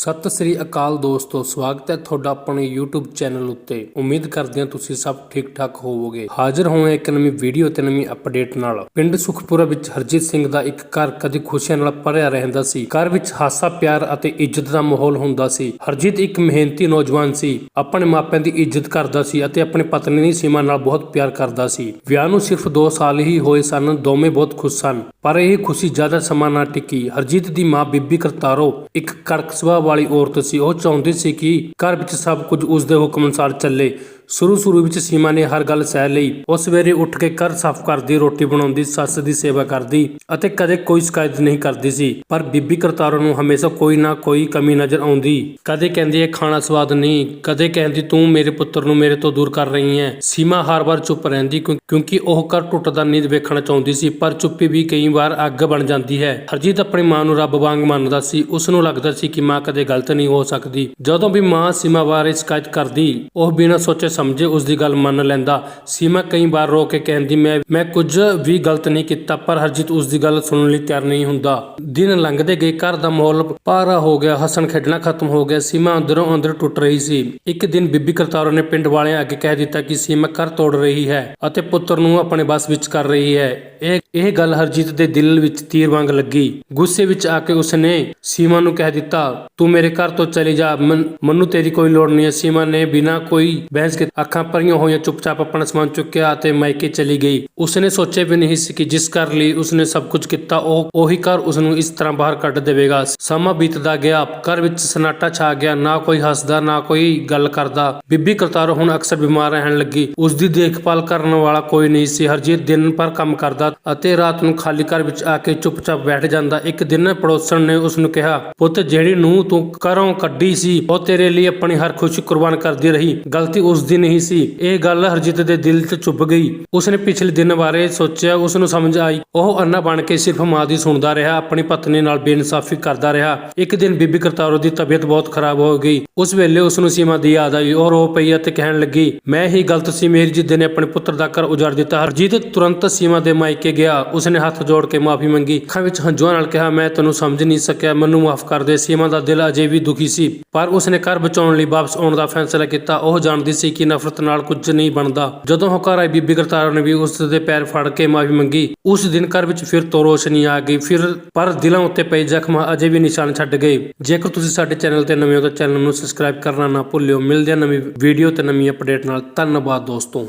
ਸਤਿ ਸ੍ਰੀ ਅਕਾਲ ਦੋਸਤੋ, ਸਵਾਗਤ ਹੈ ਤੁਹਾਡਾ ਆਪਣੇ YouTube ਚੈਨਲ ਉੱਤੇ। ਉਮੀਦ ਕਰਦੇ ਹਾਂ ਤੁਸੀਂ ਸਭ ਠੀਕ ਠਾਕ ਹੋਵੋਗੇ। ਹਾਜ਼ਰ ਹੋਏ ਇੱਕ ਨਵੀਂ ਵੀਡੀਓ ਤੇ ਨਵੀਂ ਅਪਡੇਟ ਨਾਲ। ਪਿੰਡ ਸੁਖਪੁਰਾ ਵਿੱਚ ਹਰਜੀਤ ਸਿੰਘ ਦਾ ਇੱਕ ਘਰ ਕਦੇ ਖੁਸ਼ੀਆਂ ਨਾਲ ਭਰਿਆ ਰਹਿੰਦਾ ਸੀ। ਘਰ ਵਿੱਚ ਹਾਸਾ, ਪਿਆਰ ਅਤੇ ਇੱਜ਼ਤ ਦਾ ਮਾਹੌਲ ਹੁੰਦਾ ਸੀ। ਹਰਜੀਤ ਇੱਕ ਮਿਹਨਤੀ ਨੌਜਵਾਨ ਸੀ। ਆਪਣੇ ਮਾਪਿਆਂ ਦੀ ਇੱਜ਼ਤ ਕਰਦਾ ਸੀ ਅਤੇ ਆਪਣੀ ਪਤਨੀ ਦੀ ਸੀਮਾ ਨਾਲ ਬਹੁਤ ਪਿਆਰ ਕਰਦਾ ਸੀ। ਵਿਆਹ ਨੂੰ ਸਿਰਫ 2 ਸਾਲ ਹੀ ਹੋਏ ਸਨ। ਦੋਵੇਂ ਬਹੁਤ ਖੁਸ਼ ਸਨ। ਪਰ ਇਹ ਖੁਸ਼ੀ ਜ਼ਿਆਦਾ ਸਮਾਂ ਨਾ ਟਿਕੀ। ਹਰਜੀਤ ਦੀ ਮਾਂ ਬੀਬੀ ਕਰਤਾਰੋ, ਇੱਕ ਕੜਕ ਸੁਭਾਅ ਵਾਲੀ ਔਰਤ ਸੀ। ਉਹ ਚਾਹੁੰਦੀ ਸੀ ਕਿ ਘਰ ਵਿੱਚ ਸਭ ਕੁਝ ਉਸ ਦੇ ਹੁਕਮ ਅਨੁਸਾਰ ਚੱਲੇ। ਸ਼ੁਰੂ ਸ਼ੁਰੂ ਵਿੱਚ ਸੀਮਾ ਨੇ ਹਰ ਗੱਲ ਸਹਿ ਲਈ। ਉਹ ਸਵੇਰੇ ਉੱਠ ਕੇ ਘਰ ਸਾਫ਼ ਕਰਦੀ, ਰੋਟੀ ਬਣਾਉਂਦੀ, ਸੱਸ ਦੀ ਸੇਵਾ ਕਰਦੀ ਅਤੇ ਕਦੇ ਕੋਈ ਸ਼ਿਕਾਇਤ ਨਹੀਂ ਕਰਦੀ ਸੀ। ਪਰ ਬੀਬੀ ਕਰਤਾਰੋ ਨੂੰ ਹਮੇਸ਼ਾ ਕੋਈ ਨਾ ਕੋਈ ਕਮੀ ਨਜ਼ਰ ਆਉਂਦੀ। ਕਦੇ ਕਹਿੰਦੀ, ਇਹ ਖਾਣਾ ਸਵਾਦ ਨਹੀਂ। ਕਦੇ ਕਹਿੰਦੀ, ਤੂੰ ਮੇਰੇ ਪੁੱਤਰ ਨੂੰ ਮੇਰੇ ਤੋਂ ਦੂਰ ਕਰ ਰਹੀ ਹੈ। ਸੀਮਾ ਹਰ ਵਾਰ ਚੁੱਪ ਰਹਿੰਦੀ ਕਿਉਂਕਿ ਉਹ ਘਰ ਟੁੱਟਦਾ ਨੀਂਦ ਵੇਖਣਾ ਚਾਹੁੰਦੀ ਸੀ, ਪਰ ਚੁੱਪੀ ਵੀ ਕਈ ਵਾਰ ਅੱਗ ਬਣ ਜਾਂਦੀ ਹੈ। ਹਰਜੀਤ ਆਪਣੀ ਮਾਂ ਨੂੰ ਰੱਬ ਵਾਂਗ ਮੰਨਦਾ ਸੀ। ਉਸ ਨੂੰ ਲੱਗਦਾ ਸੀ ਕਿ ਮਾਂ ਕਦੇ ਗਲਤ ਨਹੀਂ ਹੋ ਸਕਦੀ। ਜਦੋਂ ਵੀ ਮਾਂ ਸੀਮਾ ਬਾਰੇ ਸ਼ਿਕਾਇਤ ਕਰਦੀ, ਉਹ ਬਿਨਾਂ ਸੋਚੇ ਸਮਝੇ ਉਸ ਦੀ ਗੱਲ ਮੰਨ ਲੈਂਦਾ ਸੀਮਾ ਕਈ ਵਾਰ ਰੋ ਕੇ ਕਹਿੰਦੀ, ਮੈਂ ਮੈਂ ਕੁਝ ਵੀ ਗਲਤ ਨਹੀਂ ਕੀਤਾ, ਪਰ ਹਰਜੀਤ ਉਸ ਦੀ ਗੱਲ ਸੁਣਨ ਲਈ ਤਿਆਰ ਨਹੀਂ ਹੁੰਦਾ। ਦਿਨ ਲੰਘਦੇ ਗਏ, ਘਰ ਦਾ ਮਾਹੌਲ ਭਾਰਾ ਹੋ ਗਿਆ, ਹੱਸਣ ਖੇਡਣਾ ਖਤਮ ਹੋ ਗਿਆ। ਸੀਮਾ ਅੰਦਰੋਂ ਅੰਦਰ ਟੁੱਟ ਰਹੀ ਸੀ। ਇੱਕ ਦਿਨ ਬੀਬੀ ਕਰਤਾਰੋ ਨੇ ਪਿੰਡ ਵਾਲਿਆਂ ਅੱਗੇ ਕਹਿ ਦਿੱਤਾ ਕਿ ਸੀਮਾ ਘਰ ਤੋੜ ਰਹੀ ਹੈ ਅਤੇ ਪੁੱਤਰ ਨੂੰ ਆਪਣੇ ਬਸ ਵਿੱਚ ਕਰ ਰਹੀ ਹੈ। ਇਹ ਇਹ ਗੱਲ ਹਰਜੀਤ ਦੇ ਦਿਲ ਵਿੱਚ ਤੀਰ ਵਾਂਗ ਲੱਗੀ। ਗੁੱਸੇ ਵਿੱਚ ਆ ਕੇ ਉਸਨੇ ਸੀਮਾ ਨੂੰ ਕਹਿ ਦਿੱਤਾ, ਤੂੰ ਮੇਰੇ ਘਰ ਤੋਂ ਚਲੀ ਜਾ। ਮੈਨੂੰ ਤੇਰੀ ਕੋਈ ਲੋੜ ਨਹੀਂ ਹੈ। ਸੀਮਾ ਨੇ ਬਿਨਾਂ ਕੋਈ ਬਹਿਸ ਅੱਖਾਂ ਭਰੀਆਂ ਹੋਈਆਂ ਚੁੱਪਚਾਪ ਆਪਣਾ ਸਮਾਨ ਚੁੱਕਿਆ ਅਤੇ ਮਾਇਕੇ ਚਲੀ ਗਈ। ਉਸਨੇ ਸੋਚਿਆ ਵੀ ਨਹੀਂ ਸੀ ਕਿ ਜਿਸ ਘਰ ਲਈ ਉਸਨੇ ਸਭ ਕੁਝ ਕੀਤਾ, ਉਹ ਉਹੀ ਘਰ ਉਸ ਇਸ ਤਰ੍ਹਾਂ ਬਾਹਰ ਕੱਢ ਦੇਵੇਗਾ। ਸਮਾਂ ਬੀਤਦਾ ਗਿਆ। ਘਰ ਵਿੱਚ ਸਨਾਟਾ ਛਾ ਗਿਆ। ਨਾ ਕੋਈ ਹੱਸਦਾ, ਨਾ ਕੋਈ ਗੱਲ ਕਰਦਾ। ਬੀਬੀ ਕਰਤਾਰ ਹੁਣ ਅਕਸਰ ਬਿਮਾਰ ਰਹਿਣ ਲੱਗੀ। ਉਸ ਦੀ ਦੇਖਭਾਲ ਕਰਨ ਵਾਲਾ ਕੋਈ ਨਹੀਂ ਸੀ। ਹਰਜੀਤ ਦਿਨ ਭਰ ਕੰਮ ਕਰਦਾ ਅਤੇ ਰਾਤ ਨੂੰ ਖਾਲੀ ਘਰ ਵਿੱਚ ਆ ਕੇ ਚੁੱਪਚਾਪ ਬੈਠ ਜਾਂਦਾ। ਇੱਕ ਦਿਨ ਪੜੋਸਣ ਨੇ ਉਸ ਨੂੰ ਕਿਹਾ, ਪੁੱਤ, ਜਿਹੜੀ ਨੂੰ ਤੂੰ ਘਰੋਂ ਕੱਢੀ ਸੀ, ਉਹ ਤੇਰੇ ਲਈ ਆਪਣੀ ਹਰ ਖੁਸ਼ੀ ਕੁਰਬਾਨ ਕਰਦੀ ਰਹੀ। ਗਲਤੀ ਉਸ ਦੀ ਨਹੀਂ ਸੀ। ਇਹ ਗੱਲ ਹਰਜੀਤ ਦੇ ਦਿਲ 'ਚ ਚੁੱਭ ਗਈ। ਉਸਨੇ ਪਿਛਲੇ ਦਿਨ ਬਾਰੇ ਸੋਚਿਆ ਉਸ ਨੂੰ ਸਮਝ ਆਈ। ਉਹ ਅੰਨਾ ਬਣ ਕੇ ਸਿਰਫ ਮਾਂ ਦੀ ਸੁਣਦਾ ਰਿਹਾ, ਆਪਣੀ ਪਤਨੀ ਨਾਲ ਬੇਇਨਸਾਫੀ ਕਰਦਾ ਰਿਹਾ। ਇੱਕ ਦਿਨ ਬੀਬੀ ਕਰਤਾਰੋ ਦੀ ਤਬੀਅਤ ਬਹੁਤ ਖਰਾਬ ਹੋ ਗਈ। ਉਸ ਵੇਲੇ ਉਸ ਨੂੰ ਸੀਮਾ ਦੀ ਯਾਦ ਆਈ ਉਹ ਰੋ ਪਈ ਅਤੇ ਕਹਿਣ ਲੱਗੀ, ਮੈਂ ਹੀ ਗਲਤ ਸੀ, ਮੇਰੀ ਜਿੱਦ ਨੇ ਆਪਣੇ ਪੁੱਤਰ ਦਾ ਘਰ ਉਜਾੜ ਦਿੱਤਾ। ਹਰਜੀਤ ਤੁਰੰਤ ਸੀਮਾ ਦੇ ਮਾਇਕੇ ਗਿਆ। ਉਸਨੇ ਹੱਥ ਜੋੜ ਕੇ ਮਾਫੀ ਮੰਗੀ। ਅੱਖਾਂ ਵਿੱਚ ਹੰਝੂਆਂ ਨਾਲ ਕਿਹਾ, ਮੈਂ ਤੈਨੂੰ ਸਮਝ ਨਹੀਂ ਸਕਿਆ, ਮੈਨੂੰ ਮਾਫ ਕਰ ਦੇ। ਸੀਮਾ ਦਾ ਦਿਲ ਅਜੇ ਵੀ ਦੁਖੀ ਸੀ। ਪਰ ਉਸਨੇ ਘਰ ਬਚਾਉਣ ਲਈ ਵਾਪਸ ਆਉਣ ਦਾ ਫੈਸਲਾ ਕੀਤਾ। ਉਹ ਜਾਣਦੀ ਸੀ ਕਿ ਨਫ਼ਰਤ ਨਾਲ ਕੁਝ ਨਹੀਂ ਬਣਦਾ। ਜਦੋਂ ਉਹ ਘਰ ਆਈ ਬੀਬੀ ਕਰਤਾਰ ਨੇ ਵੀ ਉਸ ਦੇ ਪੈਰ ਫੜ ਕੇ ਮਾਫੀ ਮੰਗੀ, ਉਸ ਦਿਨ ਘਰ ਵਿੱਚ ਫਿਰ ਤੋਂ ਰੋਸ਼ਨੀ ਆ ਗਈ। ਫਿਰ ਪਰ ਦਿਲਾਂ ਉੱਤੇ ਪਏ ਜ਼ਖਮ ਅਜੇ ਵੀ ਨਿਸ਼ਾਨ ਛੱਡ ਗਏ। ਜੇਕਰ ਤੁਸੀਂ ਸਾਡੇ ਚੈਨਲ ਤੇ ਨਵੇਂ ਹੋ ਤਾਂ ਚੈਨਲ ਨੂੰ ਸਬਸਕ੍ਰਾਈਬ ਕਰਨਾ ਨਾ ਭੁੱਲਿਓ। ਮਿਲਦੇ ਹਾਂ ਨਵੀਂ ਵੀਡੀਓ ਤੇ ਨਵੀਂ ਅਪਡੇਟ ਨਾਲ। ਧੰਨਵਾਦ ਦੋਸਤੋ।